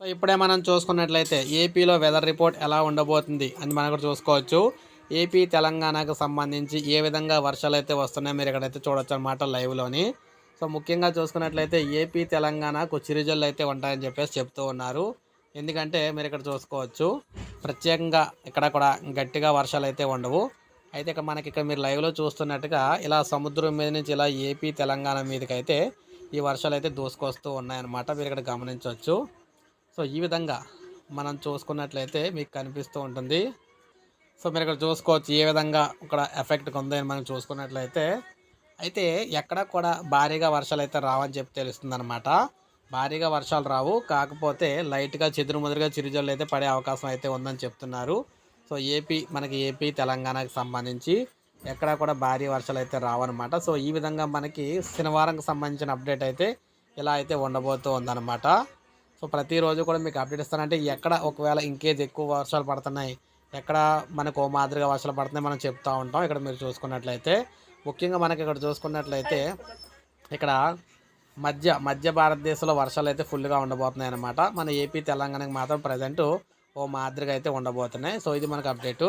So ఇప్పుడే మనం చూసుకున్నట్లయితే ఏపీలో వెదర్ రిపోర్ట్ ఎలా ఉండబోతుంది అని మనం ఇక్కడ చూసుకోవచ్చు. ఏపీ తెలంగాణకు సంబంధించి ఏ విధంగా వర్షాలు అయితే వస్తున్నాయో మీరు ఇక్కడైతే చూడొచ్చు అనమాట లైవ్లోని. సో ముఖ్యంగా చూసుకున్నట్లయితే ఏపీ తెలంగాణకు చిరుజల్లు అయితే ఉంటాయని చెప్పేసి చెప్తూ ఉన్నారు. ఎందుకంటే మీరు ఇక్కడ చూసుకోవచ్చు ప్రత్యేకంగా ఇక్కడ కూడా గట్టిగా వర్షాలు అయితే ఉండవు. అయితే ఇక్కడ మనకి ఇక్కడ మీరు లైవ్లో చూస్తున్నట్టుగా ఇలా సముద్రం మీద నుంచి ఇలా ఏపీ తెలంగాణ మీదకి అయితే ఈ వర్షాలు అయితే దూసుకొస్తూ ఉన్నాయన్నమాట మీరు ఇక్కడ గమనించవచ్చు. సో ఈ విధంగా మనం చూసుకున్నట్లయితే మీకు కనిపిస్తూ ఉంటుంది. సో మీరు ఇక్కడ చూసుకోవచ్చు ఏ విధంగా ఇక్కడ ఎఫెక్ట్ ఉందో అని మనం చూసుకున్నట్లయితే అయితే ఎక్కడ కూడా భారీగా వర్షాలు అయితే రావని చెప్పి తెలుస్తుంది అనమాట భారీగా వర్షాలు రావు. కాకపోతే లైట్గా చెదురుముదురుగా చిరుజల్లు అయితే పడే అవకాశం అయితే ఉందని చెప్తున్నారు. సో ఏపీ మనకి ఏపీ తెలంగాణకి సంబంధించి ఎక్కడ కూడా భారీ వర్షాలు అయితే రావన్నమాట. సో ఈ విధంగా మనకి శనివారంకి సంబంధించిన అప్డేట్ అయితే ఇలా అయితే ఉండబోతూ ఉందన్నమాట. సో ప్రతిరోజు కూడా మీకు అప్డేట్ ఇస్తానంటే ఎక్కడ ఒకవేళ ఇంకేజ్ ఎక్కువ వర్షాలు పడుతున్నాయి ఎక్కడ మనకు ఓ మాదిరిగా వర్షాలు పడుతున్నాయి మనం చెప్తూ ఉంటాం. ఇక్కడ మీరు చూసుకున్నట్లయితే ముఖ్యంగా మనకి ఇక్కడ చూసుకున్నట్లయితే ఇక్కడ మధ్య మధ్య భారతదేశంలో వర్షాలు అయితే ఫుల్గా ఉండబోతున్నాయి అన్నమాట. మన ఏపీ తెలంగాణకి మాత్రం ప్రజెంట్ ఓ మాదిరిగా అయితే ఉండబోతున్నాయి. సో ఇది మనకు అప్డేటు